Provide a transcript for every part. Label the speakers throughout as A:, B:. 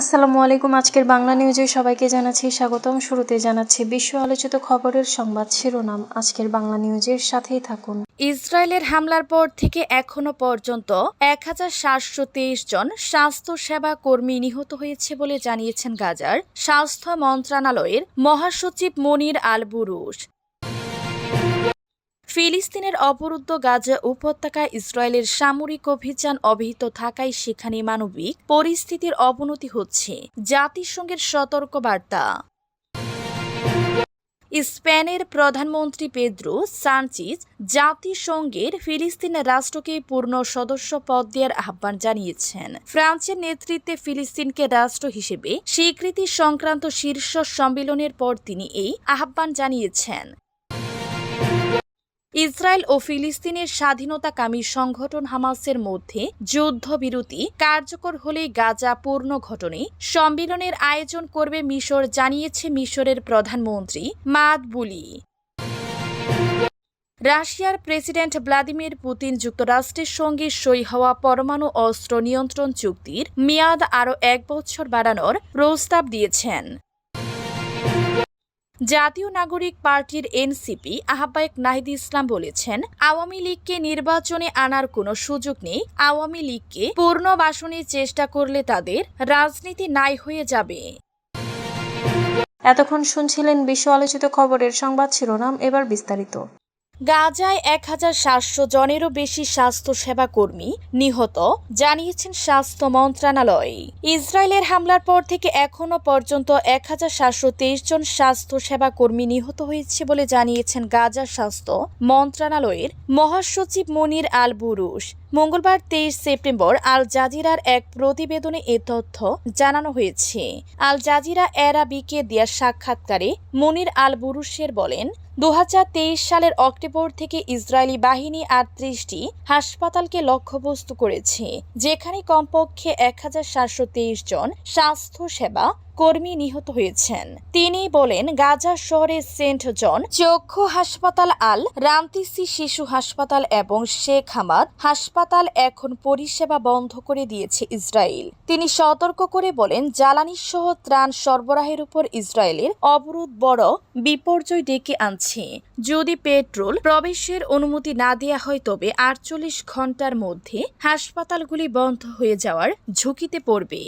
A: আসসালামু আলাইকুম, আজকের বাংলা নিউজে সবাইকে জানাচ্ছি স্বাগতম। শুরুতে জানাচ্ছি বিশ্ব আলোচিত খবরের সংবাদ শিরোনাম। আজকের বাংলা নিউজের সাথেই থাকুন।
B: ইসরায়েলের হামলার পর থেকে এখনও পর্যন্ত এক হাজার সাতশো তেইশ জন স্বাস্থ্য সেবা কর্মী নিহত হয়েছে বলে জানিয়েছেন গাজার স্বাস্থ্য মন্ত্রণালয়ের মহাসচিব মনির আল বুরুশ। ফিলিস্তিনের অবরুদ্ধ গাজা উপত্যকায় ইসরায়েলের সামরিক অভিযান অব্যাহত থাকায় সেখানে মানবিক পরিস্থিতির অবনতি হচ্ছে। জাতিসংঘের সতর্ক বার্তা স্পেনের প্রধানমন্ত্রী পেদ্রো সানচিজ জাতিসংঘের ফিলিস্তিন রাষ্ট্রকে পূর্ণ সদস্য পদ দেওয়ার আহ্বান জানিয়েছেন। ফ্রান্সের নেতৃত্বে ফিলিস্তিনকে রাষ্ট্র হিসেবে স্বীকৃতি সংক্রান্ত শীর্ষ সম্মেলনের পর তিনি এই আহ্বান জানিয়েছেন। ইসরায়েল ও ফিলিস্তিনের স্বাধীনতাকামী সংগঠন হামাসের মধ্যে যুদ্ধবিরতি কার্যকর হলে গাজা পূর্ণ ঘটনে সম্মেলনের আয়োজন করবে মিশর, জানিয়েছে মিশরের প্রধানমন্ত্রী মাদ বুলি। রাশিয়ার প্রেসিডেন্ট ভ্লাদিমির পুতিন যুক্তরাষ্ট্রের সঙ্গে সই হওয়া পরমাণু অস্ত্র নিয়ন্ত্রণ চুক্তির মেয়াদ আরও এক বছর বাড়ানোর প্রস্তাব দিয়েছেন। জাতীয় নাগরিক পার্টির এনসিপি আহ্বায়ক নাহিদ ইসলাম বলেছেন, আওয়ামী লীগকে নির্বাচনে আনার কোনো সুযোগ নেই। আওয়ামী লীগকে পুনর্বাসনের চেষ্টা করলে তাদের রাজনীতি নাই হয়ে যাবে।
A: এতক্ষণ শুনছিলেন বিশ্ব আলোচিত খবরের সংবাদ শিরোনাম, এবার বিস্তারিত।
B: গাজায় এক হাজার সাতশো জনেরও বেশি স্বাস্থ্য সেবা কর্মী নিহত, জানিয়েছেন স্বাস্থ্য মন্ত্রণালয়। ইসরায়েলের হামলার পর থেকে এখনও পর্যন্ত এক হাজার সাতশো তেইশ জন স্বাস্থ্য সেবা কর্মী নিহত হয়েছে বলে জানিয়েছেন গাজা স্বাস্থ্য মন্ত্রণালয়ের মহাসচিব মনির আল বুরুশ। মঙ্গলবার তেইশ সেপ্টেম্বর আল জাজিরার এক প্রতিবেদনে এ তথ্য জানানো হয়েছে। আল জাজিরা এরাবিকে দেয়া সাক্ষাৎকারে মনির আল বুরুশের বলেন দু হাজার তেইশ সালের অক্টোবর থেকে ইসরায়েলি বাহিনী আটত্রিশটি হাসপাতালকে লক্ষ্যবস্তু করেছে, যেখানে কমপক্ষে এক হাজার সাতশো তেইশ জন স্বাস্থ্য সেবা কর্মী নিহত হয়েছেন। তিনি বলেন, গাজা শহরের সেন্ট জন, চক্ষু হাসপাতাল আল রামতিসি শিশু হাসপাতাল এবং শেখ হামাদ হাসপাতাল এখন পরিষেবা বন্ধ করে দিয়েছে ইসরায়েল। তিনি সতর্ক করে বলেন জ্বালানি সহ ত্রাণ সরবরাহের উপর ইসরায়েলের অবরোধ বড় বিপর্যয় ডেকে আনছে। যদি পেট্রোল প্রবেশের অনুমতি না দেয়া হয়, তবে আটচল্লিশ ঘণ্টার মধ্যে হাসপাতালগুলি বন্ধ হয়ে যাওয়ার ঝুঁকিতে পড়বে।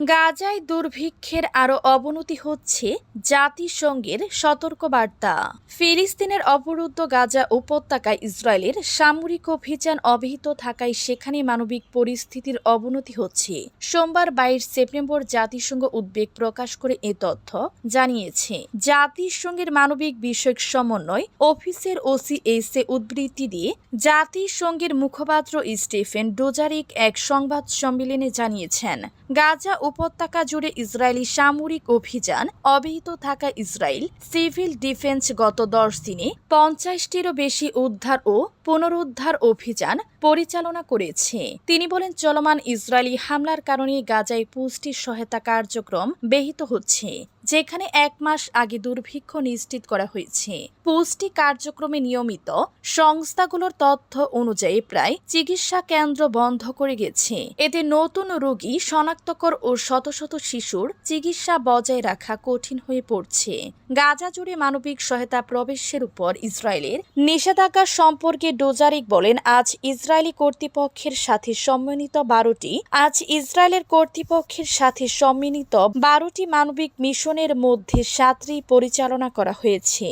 B: গাজায় দুর্ভিক্ষের আরও অবনতি হচ্ছে জাতিসংঘের সতর্কবার্তা। ফিলিস্তিনের অবরুদ্ধ গাজা উপত্যকায় ইসরায়েলের সামরিক অভিযান অব্যাহত থাকায় সেখানে মানবিক পরিস্থিতির অবনতি হচ্ছে। সোমবার বাইশ সেপ্টেম্বর জাতিসংঘ উদ্বেগ প্রকাশ করে এ তথ্য জানিয়েছে। জাতিসংঘের মানবিক বিষয়ক সমন্বয় অফিসের ওসিএসে উদ্বৃত্তি দিয়ে জাতিসংঘের মুখপাত্র স্টিফেন ডোজারিক এক সংবাদ সম্মেলনে জানিয়েছেন গাজা উপত্যকা জুড়ে ইসরায়েলি সামরিক অভিযান অব্যাহত থাকা ইসরায়েল সিভিল ডিফেন্স গত দশ দিনে পঞ্চাশটিরও বেশি উদ্ধার ও পুনরুদ্ধার অভিযান পরিচালনা করেছে। তিনি বলেন, চলমান ইসরায়েলি হামলার কারণে গাজায় পুষ্টি সহায়তা কার্যক্রম ব্যাহত হচ্ছে, যেখানে এক মাস আগে দুর্ভিক্ষ নিশ্চিত করা হয়েছে। পুষ্টি কার্যক্রমে নিয়মিত। সংস্থাগুলোর তথ্য অনুযায়ী প্রায় চিকিৎসা কেন্দ্র বন্ধ করে গেছে। এতে নতুন রোগী, শনাক্তকর ও শত শত শিশুর চিকিৎসা বজায় রাখা কঠিন হয়ে পড়ছে। গাজা জুড়ে মানবিক সহায়তা প্রবেশের উপর ইসরায়েলের নিষেধাজ্ঞা সম্পর্কে ডোজারিক বলেন, আজ ইসরায়েলি কর্তৃপক্ষের সাথে সম্মিলিত বারোটি, আজ ইসরায়েলের কর্তৃপক্ষের সাথে সম্মিলিত বারোটি মানবিক মিশনের মধ্যে সাতটি পরিচালনা করা হয়েছে।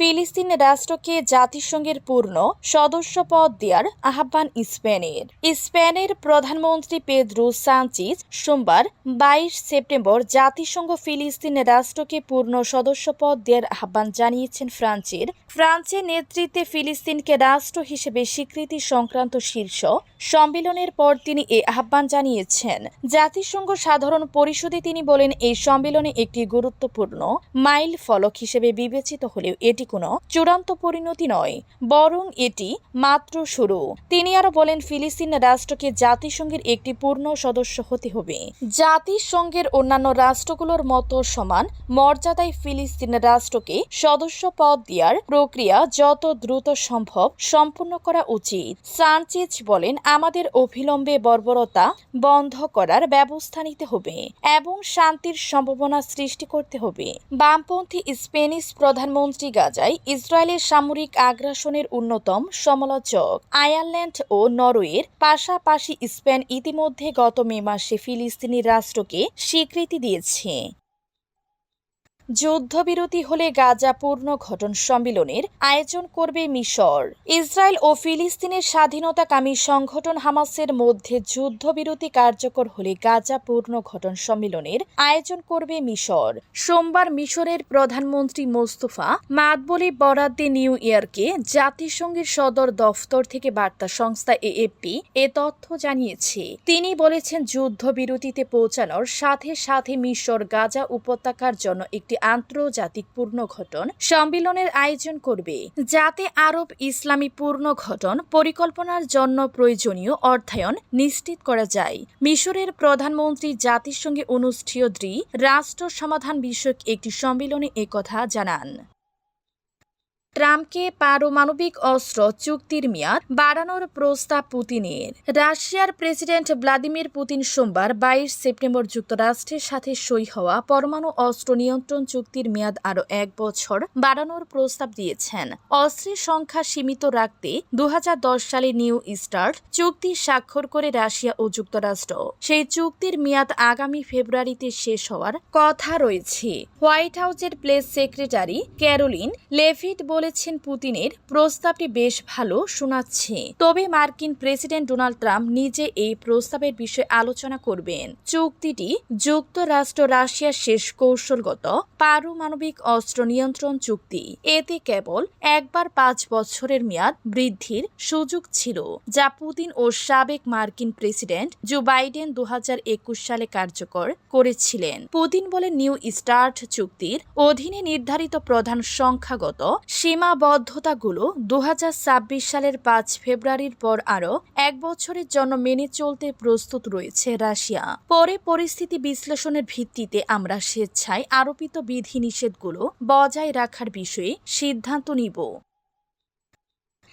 B: ফিলিস্তিন রাষ্ট্রকে জাতিসংঘের পূর্ণ সদস্যপদ দেওয়ার আহ্বান স্পেনের। স্পেনের প্রধানমন্ত্রী পেদ্রু সানচিজ সোমবার বাইশ সেপ্টেম্বর জাতিসংঘ ফিলিস্তিন রাষ্ট্রকে পূর্ণ সদস্যপদ দেওয়ার আহ্বান জানিয়েছেন ফ্রান্সের। ফ্রান্সের নেতৃত্বে ফিলিস্তিনকে রাষ্ট্র হিসেবে স্বীকৃতি সংক্রান্ত শীর্ষ সম্মেলনের পর তিনি এ আহ্বান জানিয়েছেন। জাতিসংঘ সাধারণ পরিষদে তিনি বলেন, এই সম্মেলনে একটি গুরুত্বপূর্ণ মাইল ফলক হিসেবে বিবেচিত হলেও এটি কোনো চূড়ান্ত পরিণতি নয়, বরং এটি মাত্র শুরু। তিনি আরও বলেন, ফিলিস্তিন রাষ্ট্রকে জাতিসংঘের একটি পূর্ণ সদস্য হতে হবে। জাতিসংঘের অন্যান্য রাষ্ট্রগুলোর মতো সমান মর্যাদায় ফিলিস্তিন রাষ্ট্রকে সদস্য পদ দেওয়ার প্রক্রিয়া যত দ্রুত সম্ভব সম্পূর্ণ করা উচিত। সানচেজ বলেন, আমাদের অবিলম্বে বর্বরতা বন্ধ করার ব্যবস্থা নিতে হবে এবং শান্তির সম্ভাবনা সৃষ্টি করতে হবে। বামপন্থী স্পেনিশ প্রধানমন্ত্রী গাজায় ইসরায়েলের সামরিক আগ্রাসনের অন্যতম সমালোচক আয়ারল্যান্ড ও নরওয়ের পাশাপাশি স্পেন ইতিমধ্যে গত মে মাসে ফিলিস্তিনি রাষ্ট্রকে স্বীকৃতি দিয়েছে। যুদ্ধবিরতি হলে গাজা পূর্ণ ঘটন সম্মেলনের আয়োজন করবে মিশর। ইসরায়েল ও ফিলিস্তিনের স্বাধীনতাকামী সংগঠন হামাসের মধ্যে যুদ্ধবিরতি কার্যকর হলে গাজা পূর্ণ ঘটন সম্মেলনের আয়োজন করবে মিশর। সোমবার মিশরের প্রধানমন্ত্রী মোস্তফা মাদবলি বরাদ্দে নিউ ইয়র্কে জাতিসংঘের সদর দফতর থেকে বার্তা সংস্থা এএফপি এ তথ্য জানিয়েছে। তিনি বলেছেন, যুদ্ধবিরতিতে পৌঁছানোর সাথে সাথে মিশর গাজা উপত্যকার জন্য একটি আন্তর্জাতিক পূর্ণঘটন সম্মিলনের আয়োজন করবে। যাতে আরব ইসলামী পূর্ণঘটন পরিকল্পনার জন্য প্রয়োজনীয় অর্থায়ন নিশ্চিত করা যায়। মিশরের প্রধানমন্ত্রী জাতিসংঘে অনুষ্ঠেয় দ্রি রাষ্ট্র সমাধান বিষয়ক একটি সম্মিলনে একথা জানান। ট্রাম্পকে পারমাণবিক অস্ত্র চুক্তির মেয়াদ বাড়ানোর প্রস্তাব পুতিনের। রাশিয়ার প্রেসিডেন্ট ভ্লাদিমির পুতিন সোমবার বাইশ সেপ্টেম্বর যুক্তরাষ্ট্রের সাথে সই হওয়া পরমাণু অস্ত্র নিয়ন্ত্রণ চুক্তির মেয়াদ আরও এক বছর বাড়ানোর প্রস্তাব দিয়েছেন। অস্ত্রের সংখ্যা সীমিত রাখতে দু হাজার দশ সালে নিউ স্টার্ট চুক্তি স্বাক্ষর করে রাশিয়া ও যুক্তরাষ্ট্র। সেই চুক্তির মেয়াদ আগামী ফেব্রুয়ারিতে শেষ হওয়ার কথা রয়েছে। হোয়াইট হাউসের প্লেস সেক্রেটারি ক্যারোলিন লেভিট বলেছেন পুতিনের প্রস্তাবটি বেশ ভালো শোনাচ্ছে। তবে মার্কিন প্রেসিডেন্ট ডোনাল্ড ট্রাম্প নিজে এই প্রস্তাবের বিষয়ে আলোচনা করবেন। চুক্তিটি যুক্তরাষ্ট্র রাশিয়ার শেষ কৌশলগত পারমাণবিক অস্ত্র নিয়ন্ত্রণ চুক্তি। এতে কেবল একবার পাঁচ বছরের মেয়াদ বৃদ্ধির সুযোগ ছিল, যা পুতিন ও সাবেক মার্কিন প্রেসিডেন্ট জো বাইডেন দু হাজার একুশ সালে কার্যকর করেছিলেন। পুতিন বলেন, নিউ স্টার্ট চুক্তির অধীনে নির্ধারিত প্রধান সংখ্যাগত সীমাবদ্ধতাগুলো দু হাজার ছাব্বিশ সালের পাঁচ ফেব্রুয়ারির পর আরও এক বছরের জন্য মেনে চলতে প্রস্তুত রয়েছে রাশিয়া। পরে পরিস্থিতি বিশ্লেষণের ভিত্তিতে আমরা স্বেচ্ছায় আরোপিত বিধিনিষেধগুলো বজায় রাখার বিষয়ে সিদ্ধান্ত নিব।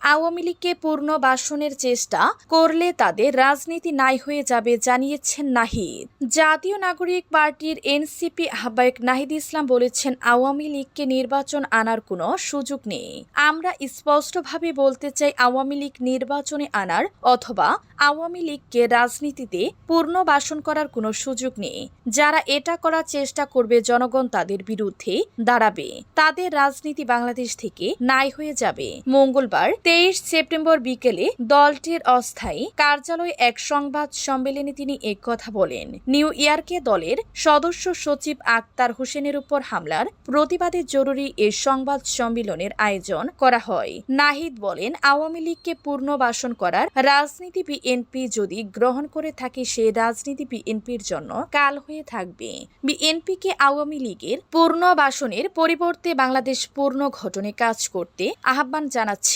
B: আওয়ামী লীগকে পুনর্বাসনের চেষ্টা করলে তাদের রাজনীতি নাই হয়ে যাবে জানিয়েছেন নাহিদ। জাতীয় নাগরিক পার্টির এনসিপি আহ্বায়ক নাহিদ ইসলাম বলেছেন, আওয়ামী লীগকে নির্বাচন আনার কোনো সুযোগ নেই। আমরা স্পষ্টভাবে বলতে চাই, আওয়ামী লীগ নির্বাচনে আনার অথবা আওয়ামী লীগকে রাজনীতিতে পুনর্বাসন করার কোনো সুযোগ নেই। যারা এটা করার চেষ্টা করবে, জনগণ তাদের বিরুদ্ধে দাঁড়াবে। তাদের রাজনীতি বাংলাদেশ থেকে নাই হয়ে যাবে। মঙ্গলবার তেইশ সেপ্টেম্বর বিকেলে দলটির অস্থায়ী কার্যালয়ে এক সংবাদ সম্মেলনে তিনি কথা বলেন। নিউ ইয়র্কে দলের সদস্য সচিব আক্তার হোসেনের উপর হামলার প্রতিবাদে জরুরি এ সংবাদ সম্মেলনের আয়োজন করা হয়। নাহিদ বলেন, আওয়ামী লীগকে পুনর্বাসন করার রাজনীতি বিএনপি যদি গ্রহণ করে থাকে, সে রাজনীতি বিএনপির জন্য কাল হয়ে থাকবে। বিএনপিকে আওয়ামী লীগের পুনর্বাসনের পরিবর্তে বাংলাদেশ পূর্ণ ঘটনে কাজ করতে আহ্বান জানাচ্ছে।